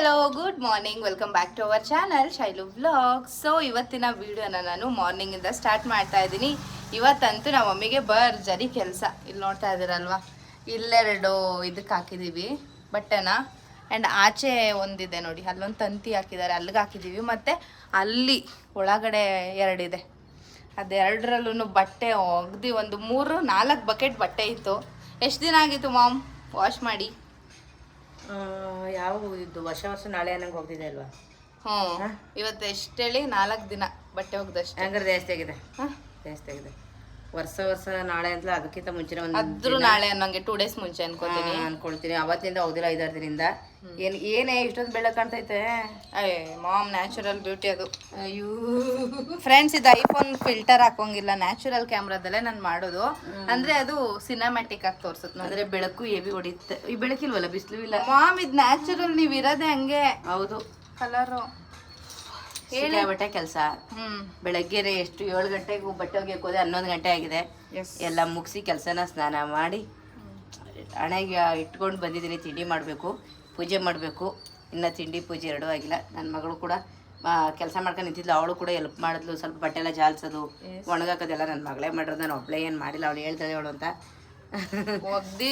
Hello good morning welcome back to our channel Shailu vlog so ಇವತ್ತಿನ ವಿಡಿಯೋನ ನಾನು ಮಾರ್ನಿಂಗಿಂದ start ಮಾಡ್ತಾ ಇದ್ದೀನಿ. ಇವತ್ತಂತೂ ನಮ್ಮ ಮಮ್ಮಿಗೆ ಭರ್ಜರಿ ಕೆಲಸ. ಇಲ್ಲಿ ನೋಡ್ತಾ ಇದ್ದೀರಲ್ವ? ಇಲ್ಲೆರಡು ಇದಕ್ಕೆ ಹಾಕಿದ್ದೀವಿ ಬಟ್ಟೆನ. ಆ್ಯಂಡ್ ಆಚೆ ಒಂದಿದೆ ನೋಡಿ, ಅಲ್ಲೊಂದು ತಂತಿ ಹಾಕಿದ್ದಾರೆ ಅಲ್ಲಿಗೆ ಹಾಕಿದ್ದೀವಿ ಮತ್ತು ಅಲ್ಲಿ ಒಳಗಡೆ ಎರಡಿದೆ. ಅದೆರಡರಲ್ಲೂ ಬಟ್ಟೆ ಒಗ್ದು ಒಂದು ಮೂರು ನಾಲ್ಕು ಬಕೆಟ್ ಬಟ್ಟೆ ಇತ್ತು. ಎಷ್ಟು ದಿನ ಆಗಿತ್ತು ಮಾಮ್? ವಾಶ್ ಮಾಡಿ. ಯಾವ ಇದು ವರ್ಷ ವರ್ಷ ನಾಳೆ ಅನ್ನಂಗೆ ಹೋಗ್ತಿದೆ ಅಲ್ವಾ? ಹ್ಞೂ. ಇವತ್ತು ಎಷ್ಟೇಳಿ? ನಾಲ್ಕು ದಿನ ಬಟ್ಟೆ ಹೋಗ್ದಷ್ಟು ಹಂಗಾರೆ ಜಾಸ್ತಿ ಆಗಿದೆ. ಹಾಂ? ಜಾಸ್ತಿ ಆಗಿದೆ. ವರ್ಷ ವರ್ಷ ನಾಳೆ ಅಂತ ಅದಕ್ಕಿಂತ ಮುಂಚೆ ಒಂದು ಅದ್ರು ನಾಳೆ ಅನ್ನೋಂಗೆ ಟೂ ಡೇಸ್ ಮುಂಚೆ ಅನ್ಕೋತೀನಿ. ಅನ್ಕೊಳ್ತೀನಿ. ಅವತ್ತಿಂದ ಹೌದಿಲ್ಲ ಐದಾರು ದಿನದಿಂದ ಏನ್ ಏನೇ ಇಷ್ಟೊಂದು ಬೆಳಕು ಕಾಣ್ತೈತೆ. ಅಯ್ಯ ಮಾಮ್ ನ್ಯಾಚುರಲ್ ಬ್ಯೂಟಿ ಅದು. ಅಯ್ಯೋ. ಫ್ರೆಂಡ್ಸ್ ಇದು ಐಫೋನ್ ಫಿಲ್ಟರ್ ಹಾಕೋಂಗಿಲ್ಲ ನ್ಯಾಚುರಲ್ ಕ್ಯಾಮ್ರಾದಲ್ಲೇ ನಾನು ಮಾಡೋದು. ಅಂದ್ರೆ ಅದು ಸಿನಿಮ್ಯಾಟಿಕ್ ಆಗಿ ತೋರ್ಸುತ್ತೆ. ಅಂದ್ರೆ ಬೆಳಕು ಎಬಿ ಹೊಡಿತ್ತೆ ಈ ಬೆಳಕಿಲ್ವಲ್ಲ ಬಿಸಿಲು ಇಲ್ಲ. ಮಾಮ್ ಇದು ನ್ಯಾಚುರಲ್ ನೀವು ಇರೋದೇ ಹಂಗೆ. ಹೌದು. ಕಲರು ಬಟ್ಟೆ ಕೆಲಸ. ಹ್ಮ್. ಬೆಳಗ್ಗೆ ಎಷ್ಟು ಏಳು ಗಂಟೆಗೆ ಬಟ್ಟೆ ಒಗೆಯಕ್ಕೆ ಹೋದೆ ಹನ್ನೊಂದು ಗಂಟೆ ಆಗಿದೆ. ಎಲ್ಲ ಮುಗಿಸಿ ಕೆಲಸನ ಸ್ನಾನ ಮಾಡಿ ಹಣೆಗೆ ಇಟ್ಕೊಂಡು ಬಂದಿದ್ದೀನಿ ತಿಂಡಿ ಮಾಡಬೇಕು ಪೂಜೆ ಮಾಡಬೇಕು. ಇನ್ನು ತಿಂಡಿ ಪೂಜೆ ಎರಡೂ ಆಗಿಲ್ಲ. ನನ್ನ ಮಗಳು ಕೂಡ ಕೆಲಸ ಮಾಡ್ಕೊಂಡು ನಿಂತಿದ್ಲು. ಅವಳು ಕೂಡ ಎಲ್ಪ್ ಮಾಡಿದ್ಲು. ಸ್ವಲ್ಪ ಬಟ್ಟೆ ಎಲ್ಲ ಜಾಲ್ಸೋದು ಒಣಗಾಕೋದೆಲ್ಲ ನನ್ನ ಮಗಳೇ ಮಾಡಿರೋದು ನಾನು ಒಬ್ಬಳೇ ಏನು ಮಾಡಿಲ್ಲ. ಅವಳು ಹೇಳ್ತಾಳೆ ಅವಳು ಅಂತ. ಒಗ್ದಿ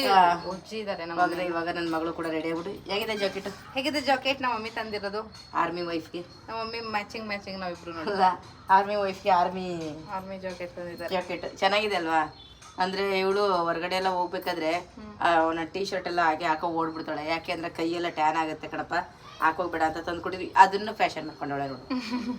ಉಜ್ಜಿದ್ದಾರೆ ನಮ್ಮ ಇವಾಗ ಇವಾಗ ನನ್ನ ಮಗಳು ಕೂಡ ರೆಡಿ ಆಗ್ಬಿಟ್ಟು. ಹೇಗಿದೆ ಜಾಕೆಟ್ ಹೇಗಿದೆ ಜಾಕೆಟ್ ನಮ್ಮ ಮಮ್ಮಿ ತಂದಿರೋದು. ಆರ್ಮಿ ವೈಫ್ಗೆ ನಮ್ಮ ಮಮ್ಮಿ ಮ್ಯಾಚಿಂಗ್ ಮ್ಯಾಚಿಂಗ್ ನಾವಿಬ್ರು ನೋಡಿಲ್ಲ ಆರ್ಮಿ ವೈಫ್ಗೆ ಆರ್ಮಿ ಆರ್ಮಿ ಜಾಕೆಟ್ ತಂದಿದ್ದಾರೆ. ಜಾಕೆಟ್ ಚೆನ್ನಾಗಿದೆ ಅಲ್ವಾ? ಅಂದ್ರೆ ಇವಳು ಹೊರಗಡೆ ಎಲ್ಲ ಹೋಗ್ಬೇಕಾದ್ರೆ ಅವನ ಟೀ ಶರ್ಟ್ ಎಲ್ಲ ಹಾಕಿ ಹಾಕೋ ಓಡ್ಬಿಡ್ತಾಳೆ. ಯಾಕೆ ಅಂದ್ರೆ ಕೈಯೆಲ್ಲ ಟ್ಯಾನ್ ಆಗುತ್ತೆ ಕಣಪ್ಪ. ಹಾಕೋಗ್ಬೇಡ ಅಂತ ತಂದ್ಕೊಟ್ಟಿದ್ವಿ. ಅದನ್ನು ಫ್ಯಾಷನ್ ಮಾಡ್ಕೊಂಡವಳೆ ನೋಡು.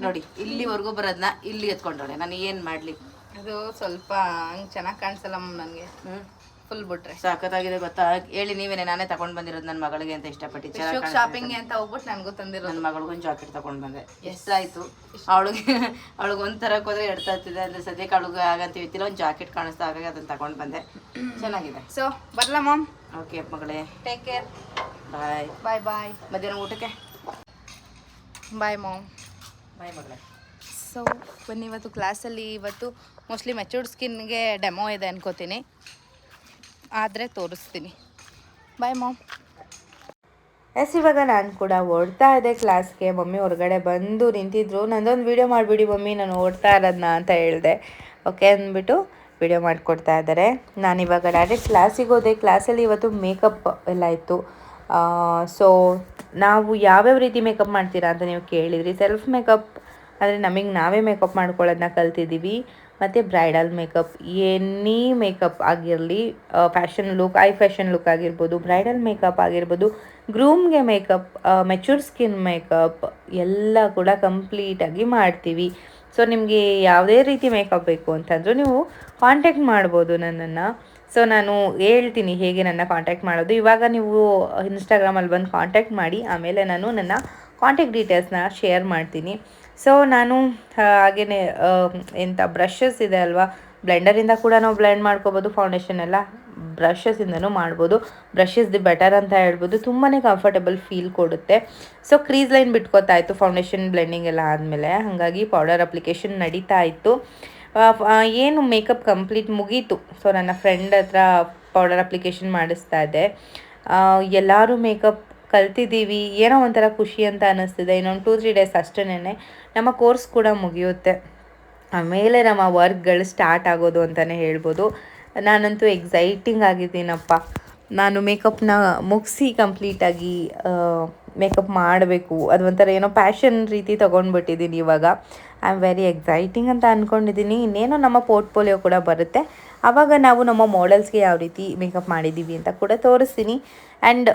ನೋಡಿ ಇಲ್ಲಿವರೆಗೂ ಬರೋದನ್ನ ಇಲ್ಲಿ ಎತ್ಕೊಂಡವಳೆ. ನಾನು ಏನು ಮಾಡ್ಲಿ? ಅದು ಸ್ವಲ್ಪ ಹಂಗೆ ಚೆನ್ನಾಗಿ ಕಾಣಿಸಲ್ಲ ನನಗೆ. ಹ್ಮ್. ಫುಲ್ ಬಿಟ್ರೆ. ಸಾಕತ್ತಾಗಿದೆ ಗೊತ್ತಾ? ಹೇಳಿ ನೀವೇನೆ ನಾನೇ ತಗೊಂಡ್ ಬಂದಿರೋದು ನನ್ನ ಮಗಳಿಗೆ ಅಂತ ಇಷ್ಟಪಟ್ಟು ಶಾಪಿಂಗ್ ಅಂತ. ಹೋಗ್ಬಿಟ್ಟು ನನಗೂ ತಂದಿರೋ ನನ್ನ ಮಗಳಿಗೊಂದು ಜಾಕೆಟ್ ತಗೊಂಡ್ ಬಂದೆ. ಎಷ್ಟಾಯ್ತು ಅವಳಿಗೆ ಅವಳಿಗೆ ಒಂದ್ ತರ ಹೋದ್ರೆ ಎಡ್ತಾ ತರ್ತಿದೆ ಅಂದ್ರೆ ಸದ್ಯಕ್ಕೆ ಅವಳಿಗೆ ಆಗಂತ ಹೇಳ್ತಿಲ್ಲ. ಒಂದು ಜಾಕೆಟ್ ಕಾಣಿಸ್ತಾ ಹಾಗಾಗಿ ಅದನ್ನ ತಗೊಂಡ್ ಬಂದೆ. ಚೆನ್ನಾಗಿದೆ. ಸೊ ಬರ್ಲಾ ಮಾಮ್? ಓಕೆ ಮಗಳೇ. Take care bye bye bye ಮಧ್ಯಾಹ್ನ ಊಟಕ್ಕೆ? ಬಾಯ್ ಮಾಮ್. ಬಾಯ್ ಮಗಳೇ. ಸೊ ಬನ್ನಿ ಇವತ್ತು ಕ್ಲಾಸಲ್ಲಿ ಇವತ್ತು ಮೋಸ್ಟ್ಲಿ ಮೆಚೂರ್ಡ್ ಸ್ಕಿನ್ಗೆ ಡೆಮೋ ಇದೆ ಅನ್ಕೋತೀನಿ. ಆದರೆ ತೋರಿಸ್ತೀನಿ. ಬಾಯ್ ಮಾಮ್ ಎಸ್, ಇವಾಗ ನಾನು ಕೂಡ ಓಡ್ತಾ ಇದ್ದೆ ಕ್ಲಾಸ್ಗೆ ಮಮ್ಮಿ ಹೊರಗಡೆ ಬಂದು ನಿಂತಿದ್ರು. ನಂದೊಂದು ವೀಡಿಯೋ ಮಾಡಿಬಿಡಿ ಮಮ್ಮಿ, ನಾನು ಓಡ್ತಾ ಇರೋದನ್ನ ಅಂತ ಹೇಳಿದೆ. ಓಕೆ ಅಂದ್ಬಿಟ್ಟು ವಿಡಿಯೋ ಮಾಡಿಕೊಡ್ತಾ ಇದ್ದಾರೆ. ನಾನು ಇವಾಗ ಡೈರೆಕ್ಟ್ ಕ್ಲಾಸಿಗೆ ಹೋದೆ. ಕ್ಲಾಸಲ್ಲಿ ಇವತ್ತು ಮೇಕಪ್ ಎಲ್ಲ ಇತ್ತು. ಸೊ ನಾವು ಯಾವ್ಯಾವ ರೀತಿ ಮೇಕಪ್ ಮಾಡ್ತೀರಾ ಅಂತ ನೀವು ಕೇಳಿದ್ರಿ. ಸೆಲ್ಫ್ ಮೇಕಪ್ ಅಂದರೆ ನಮಗೆ ನಾವೇ ಮೇಕಪ್ ಮಾಡ್ಕೊಳ್ಳೋದನ್ನ ಕಲ್ತಿದ್ದೀವಿ. ಮತ್ತು ಬ್ರೈಡಲ್ ಮೇಕಪ್, ಎನಿ ಮೇಕಪ್ ಆಗಿರಲಿ fashion look, eye fashion look ಆಗಿರ್ಬೋದು, ಬ್ರೈಡಲ್ ಮೇಕಪ್ ಆಗಿರ್ಬೋದು, ಗ್ರೂಮ್ಗೆ ಮೇಕಪ್ ಮೆಚೂರ್ ಸ್ಕಿನ್ ಮೇಕಪ್ ಎಲ್ಲ ಕೂಡ ಕಂಪ್ಲೀಟಾಗಿ ಮಾಡ್ತೀವಿ. ಸೊ, ನಿಮಗೆ ಯಾವುದೇ ರೀತಿ ಮೇಕಪ್ ಬೇಕು ಅಂತಂದರೂ ನೀವು ಕಾಂಟ್ಯಾಕ್ಟ್ ಮಾಡ್ಬೋದು ನನ್ನನ್ನು. ಸೊ, ನಾನು ಹೇಳ್ತೀನಿ ಹೇಗೆ ನನ್ನ ಕಾಂಟ್ಯಾಕ್ಟ್ ಮಾಡೋದು. ಇವಾಗ ನೀವು ಇನ್ಸ್ಟಾಗ್ರಾಮಲ್ಲಿ ಬಂದು ಕಾಂಟ್ಯಾಕ್ಟ್ ಮಾಡಿ, ಆಮೇಲೆ ನಾನು ನನ್ನ ಕಾಂಟ್ಯಾಕ್ಟ್ ಡೀಟೇಲ್ಸ್ನ ಶೇರ್ ಮಾಡ್ತೀನಿ. ಸೊ ನಾನು ಹಾಗೆಯೇ ಎಂಥ ಬ್ರಷಸ್ ಇದೆ ಅಲ್ವಾ? ಬ್ಲೆಂಡರಿಂದ ಕೂಡ ನಾವು ಬ್ಲೆಂಡ್ ಮಾಡ್ಕೋಬೋದು ಫೌಂಡೇಶನ್ ಎಲ್ಲ ಬ್ರಷಸ್ಸಿಂದನೂ ಮಾಡ್ಬೋದು. ಬ್ರಷಸ್ ದಿ ಬೆಟರ್ ಅಂತ ಹೇಳ್ಬೋದು. ತುಂಬಾ ಕಂಫರ್ಟಬಲ್ ಫೀಲ್ ಕೊಡುತ್ತೆ. ಸೊ ಕ್ರೀಸ್ ಲೈನ್ ಬಿಟ್ಕೋತಾ ಫೌಂಡೇಶನ್ ಬ್ಲೆಂಡಿಂಗ್ ಎಲ್ಲ ಆದಮೇಲೆ. ಹಾಗಾಗಿ ಪೌಡರ್ ಅಪ್ಲಿಕೇಶನ್ ನಡೀತಾ ಇತ್ತು. ಏನು ಮೇಕಪ್ ಕಂಪ್ಲೀಟ್ ಮುಗೀತು. ಸೊ ನನ್ನ ಫ್ರೆಂಡ್ ಹತ್ರ ಪೌಡರ್ ಅಪ್ಲಿಕೇಶನ್ ಮಾಡಿಸ್ತಾ ಇದ್ದೆ. ಎಲ್ಲರೂ ಮೇಕಪ್ ಕಲ್ತಿದ್ದೀವಿ, ಏನೋ ಒಂಥರ ಖುಷಿ ಅಂತ ಅನ್ನಿಸ್ತಿದೆ. ಇನ್ನೊಂದು ಟೂ ತ್ರೀ ಡೇಸ್ ಅಷ್ಟೇ ನಮ್ಮ ಕೋರ್ಸ್ ಕೂಡ ಮುಗಿಯುತ್ತೆ. ಆಮೇಲೆ ನಮ್ಮ ವರ್ಕ್ಗಳು ಸ್ಟಾರ್ಟ್ ಆಗೋದು ಅಂತಲೇ ಹೇಳ್ಬೋದು. ನಾನಂತೂ ಎಕ್ಸೈಟಿಂಗ್ ಆಗಿದ್ದೀನಪ್ಪ. ನಾನು ಮೇಕಪ್ನ ಮುಗಿಸಿ ಕಂಪ್ಲೀಟಾಗಿ ಮೇಕಪ್ ಮಾಡಬೇಕು. ಅದು ಒಂಥರ ಏನೋ ಪ್ಯಾಷನ್ ರೀತಿ ತೊಗೊಂಡ್ಬಿಟ್ಟಿದ್ದೀನಿ ಇವಾಗ. ಐ ಆಮ್ ವೆರಿ ಎಕ್ಸೈಟಿಂಗ್ ಅಂತ ಅಂದ್ಕೊಂಡಿದ್ದೀನಿ ಇನ್ನೇನೋ ನಮ್ಮ ಪೋರ್ಟ್ಫೋಲಿಯೋ ಕೂಡ ಬರುತ್ತೆ. ಆವಾಗ ನಾವು ನಮ್ಮ ಮಾಡೆಲ್ಸ್ಗೆ ಯಾವ ರೀತಿ ಮೇಕಪ್ ಮಾಡಿದ್ದೀವಿ ಅಂತ ಕೂಡ ತೋರಿಸ್ತೀನಿ. ಆ್ಯಂಡ್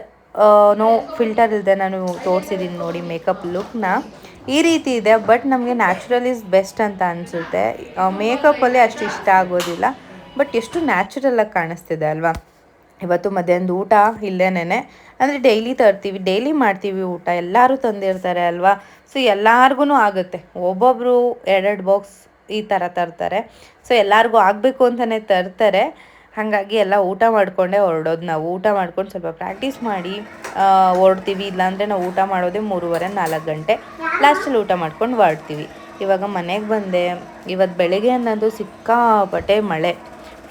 ನೋ ಫಿಲ್ಟರ್ ಇಲ್ಲದೆ ನಾನು ತೋರಿಸಿದ್ದೀನಿ ನೋಡಿ ಮೇಕಪ್ ಲುಕ್ನ ಈ ರೀತಿ ಇದೆ ಬಟ್ ನಮಗೆ ನ್ಯಾಚುರಲ್ ಈಸ್ ಬೆಸ್ಟ್ ಅಂತ ಅನಿಸುತ್ತೆ. ಮೇಕಪ್ಪಲ್ಲಿ ಅಷ್ಟು ಇಷ್ಟ ಆಗೋದಿಲ್ಲ ಬಟ್ ಎಷ್ಟು ನ್ಯಾಚುರಲಾಗಿ ಕಾಣಿಸ್ತಿದೆ ಅಲ್ವಾ? ಇವತ್ತು ಮಧ್ಯಾಹ್ನದ ಊಟ ಇಲ್ಲೇನೇ ಅಂದರೆ ಡೈಲಿ ತರ್ತೀವಿ ಡೈಲಿ ಮಾಡ್ತೀವಿ ಊಟ, ಎಲ್ಲರೂ ತಂದಿರ್ತಾರೆ ಅಲ್ವಾ? ಸೊ ಎಲ್ಲರಿಗೂ ಆಗುತ್ತೆ. ಒಬ್ಬೊಬ್ಬರು ಎರಡೆರಡು ಬಾಕ್ಸ್ ಈ ಥರ ತರ್ತಾರೆ. ಸೊ ಎಲ್ಲರಿಗೂ ಆಗಬೇಕು ಅಂತಲೇ ತರ್ತಾರೆ ಹಾಗಾಗಿ ಎಲ್ಲ ಊಟ ಮಾಡಿಕೊಂಡೇ ಹೊರಡೋದು. ನಾವು ಊಟ ಮಾಡ್ಕೊಂಡು ಸ್ವಲ್ಪ ಪ್ರಾಕ್ಟೀಸ್ ಮಾಡಿ ಹೊರಡ್ತೀವಿ. ಇಲ್ಲಾಂದರೆ ನಾವು ಊಟ ಮಾಡೋದೇ ಮೂರುವರೆ, ನಾಲ್ಕು ಗಂಟೆ. ಲಾಸ್ಟಲ್ಲಿ ಊಟ ಮಾಡ್ಕೊಂಡು ಹೊರಡ್ತೀವಿ. ಇವಾಗ ಮನೆಗೆ ಬಂದೆ. ಇವತ್ತು ಬೆಳಗ್ಗೆ ಅನ್ನೋದು ಸಿಕ್ಕಾಪಟ್ಟೆ ಮಳೆ.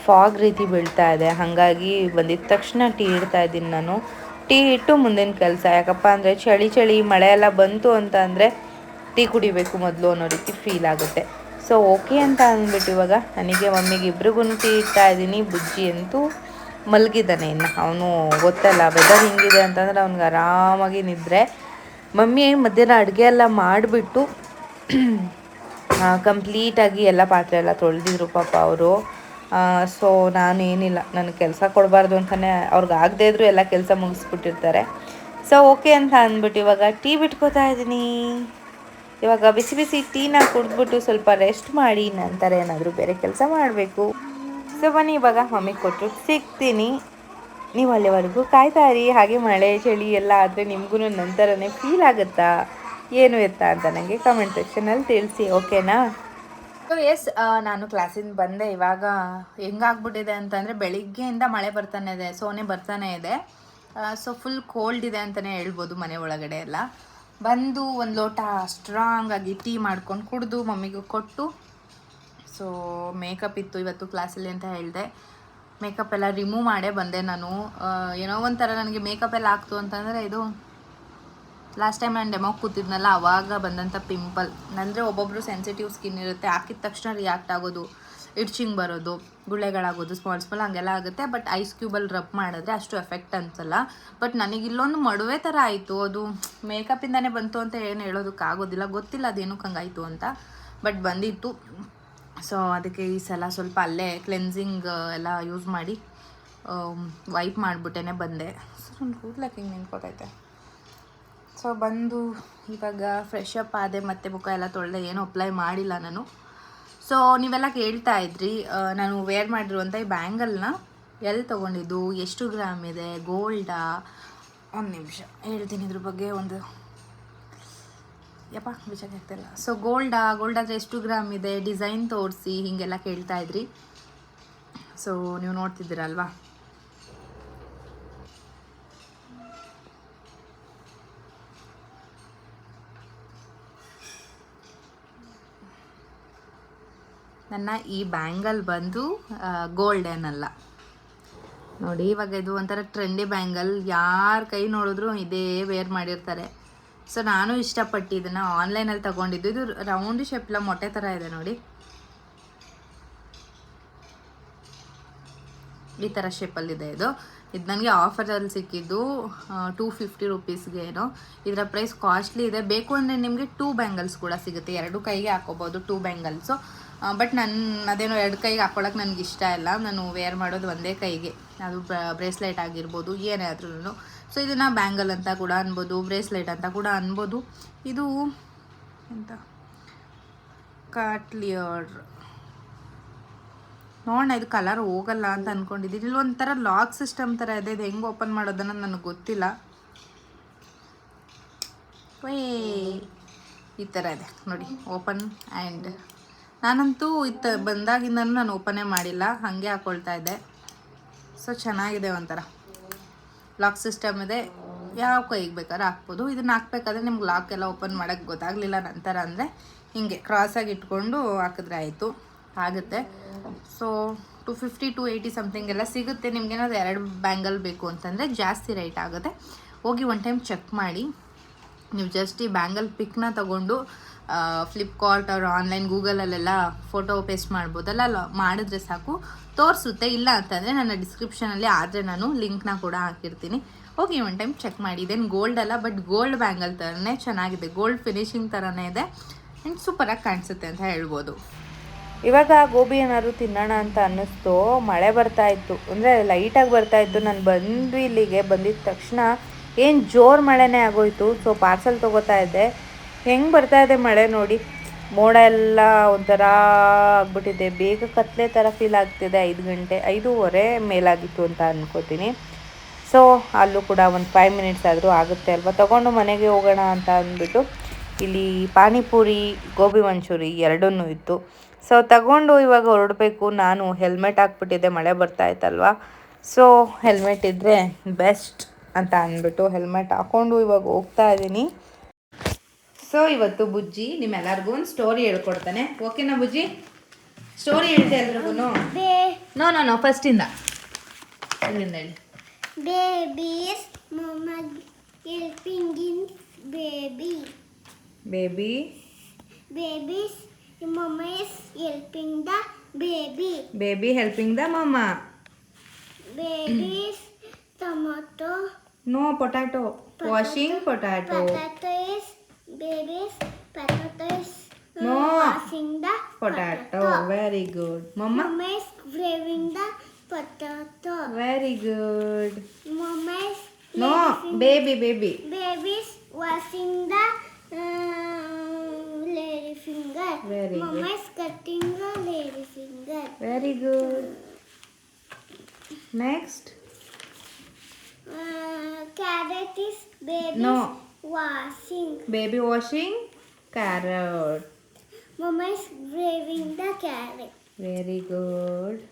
ಫಾಗ್ ರೀತಿ ಬೀಳ್ತಾ ಇದೆ. ಹಾಗಾಗಿ ಬಂದಿದ ತಕ್ಷಣ ಟೀ ಇಡ್ತಾ ಇದ್ದೀನಿ ನಾನು. ಟೀ ಇಟ್ಟು ಮುಂದಿನ ಕೆಲಸ. ಯಾಕಪ್ಪ ಅಂದರೆ ಚಳಿ ಚಳಿ ಮಳೆ ಎಲ್ಲ ಬಂತು ಅಂತ ಅಂದರೆ ಟೀ ಕುಡಿಬೇಕು ಮೊದಲು ಅನ್ನೋ ರೀತಿ ಫೀಲ್ ಆಗುತ್ತೆ. ಸೊ ಓಕೆ ಅಂತ ಅಂದ್ಬಿಟ್ಟು ಇವಾಗ ನನಗೆ ಮಮ್ಮಿಗೆ ಇಬ್ಬರಿಗೂ ಟೀ ಇಡ್ತಾ ಇದ್ದೀನಿ. ಬುಜ್ಜಿ ಅಂತೂ ಮಲಗಿದ್ದಾನೆ ಇನ್ನು. ಅವನು ಗೊತ್ತಲ್ಲ ವೆದರ್ ಹಿಂಗಿದೆ ಅಂತಂದ್ರೆ ಅವ್ನಿಗೆ ಆರಾಮಾಗಿ ನಿದ್ರೆ. ಮಮ್ಮಿ ಮಧ್ಯಾಹ್ನ ಅಡುಗೆ ಎಲ್ಲ ಮಾಡಿಬಿಟ್ಟು ಕಂಪ್ಲೀಟಾಗಿ ಎಲ್ಲ ಪಾತ್ರೆ ಎಲ್ಲ ತೊಳೆದಿದ್ರು ಪಾಪ ಅವರು. ಸೊ ನಾನು ಏನಿಲ್ಲ ನನಗೆ ಕೆಲಸ ಕೊಡಬಾರ್ದು ಅಂತಲೇ ಅವ್ರಿಗೆ ಆಗದೇ ಇದ್ರೂ ಎಲ್ಲ ಕೆಲಸ ಮುಗಿಸ್ಬಿಟ್ಟಿರ್ತಾರೆ. ಸೊ ಓಕೆ ಅಂತ ಅಂದ್ಬಿಟ್ಟು ಇವಾಗ ಟೀ ಬಿಟ್ಕೋತಾ ಇದ್ದೀನಿ. ಇವಾಗ ಬಿಸಿ ಬಿಸಿ ಟೀನ ಕುಡಿದ್ಬಿಟ್ಟು ಸ್ವಲ್ಪ ರೆಸ್ಟ್ ಮಾಡಿ ನಂತರ ಏನಾದರೂ ಬೇರೆ ಕೆಲಸ ಮಾಡಬೇಕು. ಸೊ ಬನ್ನಿ, ಇವಾಗ ಮಮ್ಮಿಗೆ ಕೊಟ್ಟರು ಸಿಗ್ತೀನಿ. ನೀವು ಅಲ್ಲಿವರೆಗೂ ಕಾಯ್ತಾ ಇರಿ. ಹಾಗೆ ಮಳೆ, ಚಳಿ ಎಲ್ಲ ಆದರೆ ನಿಮಗೂ ನಂತರನೇ ಫೀಲ್ ಆಗುತ್ತಾ? ಏನು ಎತ್ತಾ ಅಂತ ನನಗೆ ಕಮೆಂಟ್ ಸೆಕ್ಷನಲ್ಲಿ ತಿಳಿಸಿ ಓಕೆನಾ ಸೊ ಎಸ್ ನಾನು ಕ್ಲಾಸಿಂದ ಬಂದೆ. ಇವಾಗ ಹೆಂಗಾಗ್ಬಿಟ್ಟಿದೆ ಅಂತಂದರೆ ಬೆಳಿಗ್ಗೆಯಿಂದ ಮಳೆ ಬರ್ತಾನೆ ಇದೆ, ಸೋನೆ ಬರ್ತಾನೆ ಇದೆ. ಸೊ ಫುಲ್ ಕೋಲ್ಡ್ ಇದೆ ಅಂತಲೇ ಹೇಳ್ಬೋದು ಮನೆ ಒಳಗಡೆ ಎಲ್ಲ. ಬಂದು ಒಂದು ಲೋಟ ಸ್ಟ್ರಾಂಗ್ ಆಗಿ ಟೀ ಮಾಡ್ಕೊಂಡು ಕುಡಿದು ಮಮ್ಮಿಗೂ ಕೊಟ್ಟು. ಸೊ ಮೇಕಪ್ ಇತ್ತು ಇವತ್ತು ಕ್ಲಾಸಲ್ಲಿ ಅಂತ ಹೇಳಿದೆ. ಮೇಕಪ್ ಎಲ್ಲ ರಿಮೂವ್ ಮಾಡೇ ಬಂದೆ ನಾನು. ಏನೋ ಒಂಥರ ನನಗೆ ಮೇಕಪ್ ಎಲ್ಲ ಆಗ್ತು ಅಂತಂದರೆ ಇದು ಲಾಸ್ಟ್ ಟೈಮ್ ನಾನು ಡೆಮೋ ಕೂತಿದ್ನಲ್ಲ ಆವಾಗ ಬಂದಂಥ ಪಿಂಪಲ್ ಅಂದರೆ ಒಬ್ಬೊಬ್ಬರು ಸೆನ್ಸಿಟಿವ್ ಸ್ಕಿನ್ ಇರುತ್ತೆ. ಹಾಕಿದ ತಕ್ಷಣ ರಿಯಾಕ್ಟ್ ಆಗೋದು. ಇಡ್ಚಿಂಗ್ ಬರೋದು, ಗುಳ್ಳೆಗಳಾಗೋದು ಸ್ಮಾಲ್ ಸ್ಮಾಲ್ ಹಂಗೆಲ್ಲ ಆಗುತ್ತೆ. ಬಟ್ ಐಸ್ ಕ್ಯೂಬಲ್ಲಿ ರಬ್ ಮಾಡಿದ್ರೆ ಅಷ್ಟು ಎಫೆಕ್ಟ್ ಅನ್ಸಲ್ಲ. ಬಟ್ ನನಗೆ ಇಲ್ಲೊಂದು ಮಡುವೆ ಥರ ಆಯಿತು. ಅದು ಮೇಕಪ್ಪಿಂದನೇ ಬಂತು ಅಂತ ಏನು ಹೇಳೋದಕ್ಕಾಗೋದಿಲ್ಲ ಗೊತ್ತಿಲ್ಲ ಅದೇನಕ್ಕೆ ಹಂಗಾಯಿತು ಅಂತ. ಬಟ್ ಬಂದಿತ್ತು. ಸೊ ಅದಕ್ಕೆ ಈ ಸಲ ಸ್ವಲ್ಪ ಅಲ್ಲೇ ಕ್ಲೆನ್ಸಿಂಗ್ ಎಲ್ಲ ಯೂಸ್ ಮಾಡಿ ವೈಪ್ ಮಾಡಿಬಿಟ್ಟೇ ಬಂದೆ. ಸೊ ನನ್ನ ಕೂಡ್ಲಕ್ಕೆ ಹಿಂಗೆ ನಿಂತ್ಕೋತೈತೆ ಸೊ ಬಂದು ಇವಾಗ ಫ್ರೆಶ್ ಅಪ್ ಆದೆ, ಮತ್ತೆ ಮುಖ ಎಲ್ಲ ತೊಳೆದೆ, ಏನು ಅಪ್ಲೈ ಮಾಡಿಲ್ಲ ನಾನು. ಸೊ ನೀವೆಲ್ಲ ಕೇಳ್ತಾ ಇದ್ರಿ ನಾನು ವೇರ್ ಮಾಡಿರುವಂಥ ಈ ಬ್ಯಾಂಗಲ್ನ ಎಲ್ಲಿ ತೊಗೊಂಡಿದ್ದು, ಎಷ್ಟು ಗ್ರಾಮ್ ಇದೆ ಗೋಲ್ಡಾ ಒಂದು ನಿಮಿಷ, ಹೇಳ್ತೀನಿ ಇದ್ರ ಬಗ್ಗೆ ಒಂದು ಯಪ್ಪ ವಿಚಾರ ಆಗ್ತಿಲ್ಲ. ಸೊ ಗೋಲ್ಡಾ ಗೋಲ್ಡ್ ಆದರೆ ಎಷ್ಟು ಗ್ರಾಮ್ ಇದೆ? ಡಿಸೈನ್ ತೋರಿಸಿ, ಹೀಗೆಲ್ಲ ಕೇಳ್ತಾ ಇದ್ರಿ. ಸೊ ನೀವು ನೋಡ್ತಿದ್ದೀರಲ್ವಾ? ನನ್ನ ಈ ಬ್ಯಾಂಗಲ್ ಬಂದು ಗೋಲ್ಡನ್ ಅಲ್ಲ. ನೋಡಿ, ಇವಾಗ ಇದು ಒಂಥರ ಟ್ರೆಂಡಿ ಬ್ಯಾಂಗಲ್ ಯಾರ ಕೈ ನೋಡಿದ್ರು ಇದೇ ವೇರ್ ಮಾಡಿರ್ತಾರೆ. ಸೊ ನಾನು ಇಷ್ಟಪಟ್ಟು ಇದನ್ನು ಆನ್ಲೈನಲ್ಲಿ ತಗೊಂಡಿದ್ದು. ಇದು ರೌಂಡ್ ಶೇಪ್ಲ ಮೊಟ್ಟೆ ಥರ ಇದೆ ನೋಡಿ. ಈ ಥರ ಶೇಪಲ್ಲಿದೆ ಇದು ಇದು. ನನಗೆ ಆಫರಲ್ಲಿ ಸಿಕ್ಕಿದ್ದು ಟೂ ಫಿಫ್ಟಿ ರುಪೀಸ್ಗೆ ಏನೋ. ಇದರ ಪ್ರೈಸ್ ಕಾಸ್ಟ್ಲಿ ಇದೆ. ಬೇಕು ಅಂದರೆ ನಿಮಗೆ ಟೂ ಬ್ಯಾಂಗಲ್ಸ್ ಕೂಡ ಸಿಗುತ್ತೆ. ಎರಡು ಕೈಗೆ ಹಾಕೋಬೋದು ಟೂ ಬ್ಯಾಂಗಲ್ಸು ಬಟ್ ನನ್ನ ಅದೇನೋ ಎರಡು ಕೈಗೆ ಹಾಕೊಳಕ್ಕೆ ನನಗೆ ಇಷ್ಟ ಇಲ್ಲ. ನಾನು ವೇರ್ ಮಾಡೋದು ಒಂದೇ ಕೈಗೆ. ಅದು ಬ್ರೇಸ್ಲೆಟ್ ಆಗಿರ್ಬೋದು, ಏನೇ ಆದ್ರೂ ಸೊ ಇದನ್ನು ಬ್ಯಾಂಗಲ್ ಅಂತ ಕೂಡ ಅನ್ಬೋದು, ಬ್ರೇಸ್ಲೆಟ್ ಅಂತ ಕೂಡ ಅನ್ಬೋದು. ಇದು ಎಂತ? ಕಾಟ್ಲಿಯರ್ ನೋಡೋಣ ಇದು ಕಲರ್ ಹೋಗಲ್ಲ ಅಂತ ಅಂದ್ಕೊಂಡಿದ್ದೀನಿ ಇಲ್ಲಿ ಒಂಥರ ಲಾಕ್ ಸಿಸ್ಟಮ್ ಥರ ಇದೆ. ಇದು ಹೆಂಗೆ ಓಪನ್ ಮಾಡೋದನ್ನ ನನಗೆ ಗೊತ್ತಿಲ್ಲ. ಈ ಥರ ಇದೆ. ನೋಡಿ ಓಪನ್ ಆ್ಯಂಡ್ ನಾನಂತೂ ಇತ್ತ ಬಂದಾಗಿಂದ ನಾನು ಓಪನೇ ಮಾಡಿಲ್ಲ, ಹಾಗೆ ಹಾಕ್ಕೊಳ್ತಾ ಇದ್ದೆ. ಸೊ ಚೆನ್ನಾಗಿದೆ ಒಂಥರ. ಲಾಕ್ ಸಿಸ್ಟಮ್ ಇದೆ. ಯಾವ ಕೈಗೆ ಬೇಕಾದ್ರೆ ಹಾಕ್ಬೋದು. ಇದನ್ನು ಹಾಕ್ಬೇಕಾದ್ರೆ ನಿಮ್ಗೆ ಲಾಕ್ ಎಲ್ಲ ಓಪನ್ ಮಾಡೋಕ್ಕೆ ಗೊತ್ತಾಗಲಿಲ್ಲ ನಂತರ ಅಂದರೆ ಹಿಂಗೆ ಕ್ರಾಸಾಗಿ ಇಟ್ಕೊಂಡು ಹಾಕಿದ್ರೆ ಆಯಿತು. ಆಗುತ್ತೆ. So two fifty two eighty something ಎಲ್ಲ ಸಿಗುತ್ತೆ. ನಿಮ್ಗೇನಾದ್ರು ಎರಡು ಬ್ಯಾಂಗಲ್ ಬೇಕು ಅಂತಂದರೆ ಜಾಸ್ತಿ ರೇಟ್ ಆಗುತ್ತೆ. ಹೋಗಿ ಒನ್ ಟೈಮ್ ಚೆಕ್ ಮಾಡಿ. ನೀವು ಜಸ್ಟ್ ಈ ಬ್ಯಾಂಗಲ್ ಪಿಕ್ನ ತಗೊಂಡು ಫ್ಲಿಪ್ಕಾರ್ಟ್ ಅವ್ರ ಆನ್ಲೈನ್ ಗೂಗಲಲ್ಲೆಲ್ಲ ಫೋಟೋ ಪೇಸ್ಟ್ ಮಾಡ್ಬೋದಲ್ಲ ಅಲ್ಲ ಮಾಡಿದ್ರೆ ಸಾಕು. ತೋರಿಸುತ್ತೆ, ಇಲ್ಲ ಅಂತಂದರೆ ನನ್ನ ಡಿಸ್ಕ್ರಿಪ್ಷನಲ್ಲಿ ಆದರೆ ನಾನು ಲಿಂಕ್ನ ಕೂಡ ಹಾಕಿರ್ತೀನಿ. ಹೋಗಿ ಒನ್ ಟೈಮ್ ಚೆಕ್ ಮಾಡಿ. ಇದೇನು ಗೋಲ್ಡ್ ಅಲ್ಲ ಬಟ್ ಗೋಲ್ಡ್ ಬ್ಯಾಂಗಲ್ ಥರನೇ ಚೆನ್ನಾಗಿದೆ. ಗೋಲ್ಡ್ ಫಿನಿಶಿಂಗ್ ಥರನೇ ಇದೆ. ಆ್ಯಂಡ್ ಸೂಪರಾಗಿ ಕಾಣಿಸುತ್ತೆ ಅಂತ ಹೇಳ್ಬೋದು. ಇವಾಗ ಗೋಬಿ ಏನಾದ್ರು ತಿನ್ನೋಣ ಅಂತ ಅನ್ನಿಸ್ತು. ಮಳೆ ಬರ್ತಾ ಇತ್ತು. ಅಂದರೆ ಲೈಟಾಗಿ ಬರ್ತಾ ಇತ್ತು. ನಾನು ಬಂದು ಇಲ್ಲಿಗೆ, ಬಂದಿದ ತಕ್ಷಣ ಏನು ಜೋರು ಮಳೆನೇ ಆಗೋಯ್ತು. ಸೊ ಪಾರ್ಸಲ್ ತೊಗೋತಾ ಇದ್ದೆ. ಹೆಂಗೆ ಬರ್ತಾ ಇದೆ ಮಳೆ ನೋಡಿ. ಮೋಡ ಎಲ್ಲ ಒಂಥರ ಆಗ್ಬಿಟ್ಟಿದೆ. ಬೇಗ ಕತ್ಲೆ ಥರ ಫೀಲ್ ಆಗ್ತಿದೆ. ಐದು ಗಂಟೆ, ಐದೂವರೆ ಮೇಲಾಗಿತ್ತು ಅಂತ ಅಂದ್ಕೋತೀನಿ ಸೊ ಅಲ್ಲೂ ಕೂಡ ಒಂದು ಫೈವ್ ಮಿನಿಟ್ಸ್ ಆದರೂ ಆಗುತ್ತೆ ಅಲ್ವಾ? ತೊಗೊಂಡು ಮನೆಗೆ ಹೋಗೋಣ ಅಂತ ಅಂದ್ಬಿಟ್ಟು ಇಲ್ಲಿ ಪಾನಿಪುರಿ, ಗೋಬಿ ಮಂಚೂರಿ ಎರಡನ್ನೂ ಇತ್ತು. ಸೊ ತಗೊಂಡು ಇವಾಗ ಹೊರಡಬೇಕು. ನಾನು ಹೆಲ್ಮೆಟ್ ಹಾಕ್ಬಿಟ್ಟಿದ್ದೆ. ಮಳೆ ಬರ್ತಾ ಇತ್ತಲ್ವ? ಸೊ ಹೆಲ್ಮೆಟ್ ಇದ್ದರೆ ಬೆಸ್ಟ್ ಅಂತ ಅಂದ್ಬಿಟ್ಟು ಹೆಲ್ಮೆಟ್ ಹಾಕ್ಕೊಂಡು ಇವಾಗ ಹೋಗ್ತಾ ಇದ್ದೀನಿ. ಸೊ ಇವತ್ತು ಬುಜ್ಜಿ ನಿಮ್ಮೆಲ್ಲರಿಗೂ ಒಂದು ಸ್ಟೋರಿ ಹೇಳ್ಕೊಡ್ತಾನೆ. ಓಕೆನಾ ಬುಜ್ಜಿ? ಸ್ಟೋರಿ ಹೇಳ್ತೆ ಎಲ್ರಿಗೂ ನೋ ನೋ ನೋ ಫಸ್ಟಿಂದ ಅಲ್ಲಿಂದ ಹೇಳಿ. Babies helping in baby baby babies Mama is helping the baby baby helping the mama babies tomato no potato washing potato potato is babies potato no. washing the potato. potato. Very good. Mama? Mama is graving the potato. Very good. Mama is no baby baby. Baby is washing the uh, lady finger. Very Mama good. is cutting the lady finger. Very good. Next. Uh, carrot is baby. No. Washing. Baby washing carrot. Mama is graving the carrot. Very good.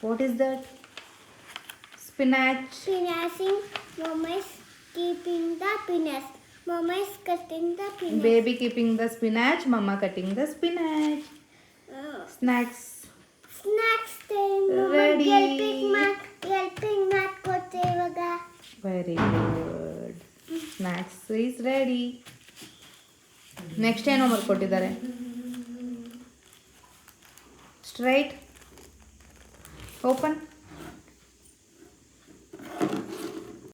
What is that? Spinach. Spinaching. Mama is keeping the spinach. Mama is cutting the spinach. Baby keeping the spinach. Mama cutting the spinach. Oh. Snacks. Snacks time. Mama Ready. Helping mat. Helping mat. Very good. Snacks is ready next ಏನೋ homework ಕೊಟ್ಟಿದ್ದಾರೆ straight open